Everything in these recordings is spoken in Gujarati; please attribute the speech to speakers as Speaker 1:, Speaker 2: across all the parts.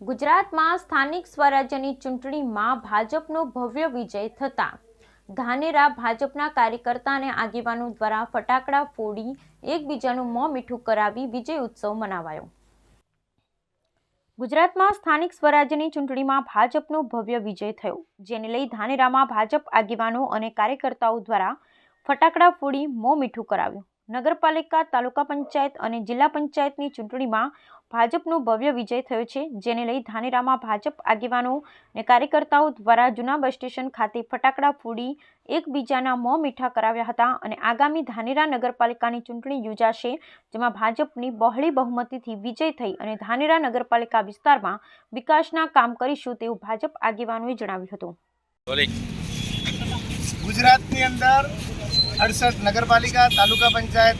Speaker 1: ગુજરાતમાં સ્થાનિક સ્વરાજ્યની ચૂંટણીમાં ભાજપનો ભવ્ય વિજય થતાં ધાનેરા ભાજપના કાર્યકર્તા અને આગેવાનો દ્વારા ફટાકડા ફોડી એકબીજાનું મોં મીઠું કરાવી વિજય ઉત્સવ મનાવાયો. ગુજરાતમાં સ્થાનિક સ્વરાજ્યની ચૂંટણીમાં ભાજપનો ભવ્ય વિજય થયો. જેને લઈ ધાનેરામાં ભાજપ આગેવાનો અને કાર્યકર્તાઓ દ્વારા ફટાકડા ફોડી મોં મીઠું કરાવ્યું. નગરપાલિકા, તાલુકા પંચાયત અને જિલ્લા પંચાયતની ચૂંટણીમાં ભાજપનો ભવ્ય વિજય થયો છે. જેને લઈ ધાનેરામાં ભાજપ આગેવાનો અને કાર્યકર્તાઓ દ્વારા જૂના બસ સ્ટેશન ખાતે ફટાકડા ફૂડી એકબીજાના મોં મીઠા કરાવ્યા હતા અને આગામી ધાનેરા નગરપાલિકાની ચૂંટણી યોજાશે, જેમાં ભાજપની બહોળી બહુમતીથી વિજય થઈ અને ધાનેરા નગરપાલિકા વિસ્તારમાં વિકાસના કામ કરીશું તેવું ભાજપ આગેવાનોએ જણાવ્યું હતું.
Speaker 2: ગુજરાતની અંદર અડસઠ નગરપાલિકા, તાલુકા પંચાયત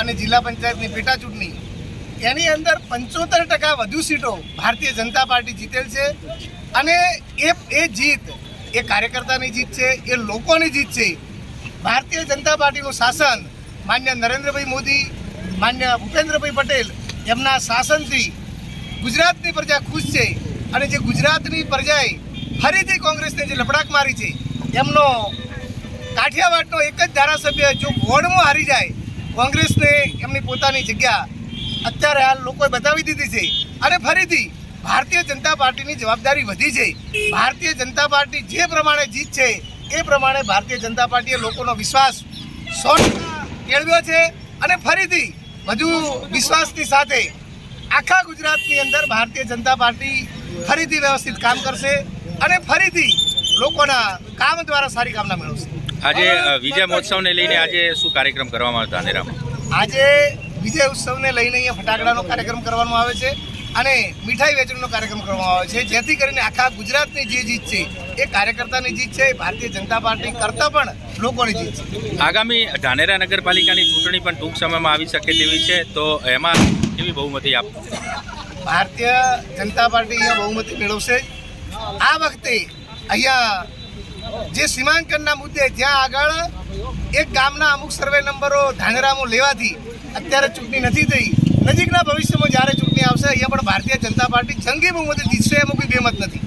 Speaker 2: અને જિલ્લા પંચાયતની પેટા ચૂંટણી. એની અંદર પંચોતેર ટકા વધુ સીટો ભારતીય જનતા પાર્ટી જીતેલ છે અને એ એ જીત, એ કાર્યકર્તાની જીત છે, એ લોકોની જીત છે. ભારતીય જનતા પાર્ટીનું શાસન માન્ય નરેન્દ્રભાઈ મોદી, માન્ય ભૂપેન્દ્રભાઈ પટેલ એમના શાસનથી ગુજરાતની પ્રજા ખુશ છે અને જે ગુજરાતની પ્રજાએ ફરીથી કોંગ્રેસને જે લપડાક મારી છે, એમનો કાઠિયાવાડનો એક જ ધારાસભ્ય જો વોર્ડમાં હારી જાય, કોંગ્રેસને એમની પોતાની જગ્યા અત્યારે હાલ લોકોએ બતાવી દીધી છે. અને ફરીથી ભારતીય જનતા પાર્ટીની જવાબદારી વધી છે. ભારતીય જનતા પાર્ટી જે પ્રમાણે જીત છે, એ પ્રમાણે ભારતીય જનતા પાર્ટીએ લોકોનો વિશ્વાસ સો કેળવ્યો છે. અને ફરીથી વધુ વિશ્વાસની સાથે આખા ગુજરાતની અંદર ભારતીય જનતા પાર્ટી ફરીથી વ્યવસ્થિત કામ કરશે અને ફરીથી લોકોના કામ દ્વારા સારી કામના મેળવશે.
Speaker 3: આજે વિજય મહોત્સવને લઈને આજે શું કાર્યક્રમ કરવામાં આવ્યો ધાનેરામાં
Speaker 2: આજે વિજય ઉત્સવને લઈને અહીંયા ફટાકડાનો કાર્યક્રમ કરવામાં આવે છે અને મીઠાઈ વેચણીનો કાર્યક્રમ કરવામાં આવે છે. જેથી કરીને આખા ગુજરાતની જે જીત છે એ કાર્યકર્તાની જીત છે ભારતીય જનતા પાર્ટી કરતાં પણ લોકોની જીત છે.
Speaker 3: આગામી ધાનેરા નગરપાલિકાની ચૂંટણી પણ ટૂંક સમયમાં આવી શકે તેવી છે તો એમાં કેવી બહુમતી આપ
Speaker 2: ભારતીય જનતા પાર્ટી અહીંયા બહુમતી મેળવશે. આ વખતે અહીંયા જે સીમાંકનના મુદ્દે જ્યાં આગળ એક ગામના અમુક સર્વે નંબરો ધાનેરામાં લેવાથી અત્યારે ચૂંટણી નથી થઈ. નજીકના ભવિષ્યમાં જ્યારે ચૂંટણી આવશે, અહીંયા પણ ભારતીય જનતા પાર્ટી જંગી બહુમતી જીતશે એમાં કોઈ બેમત નથી.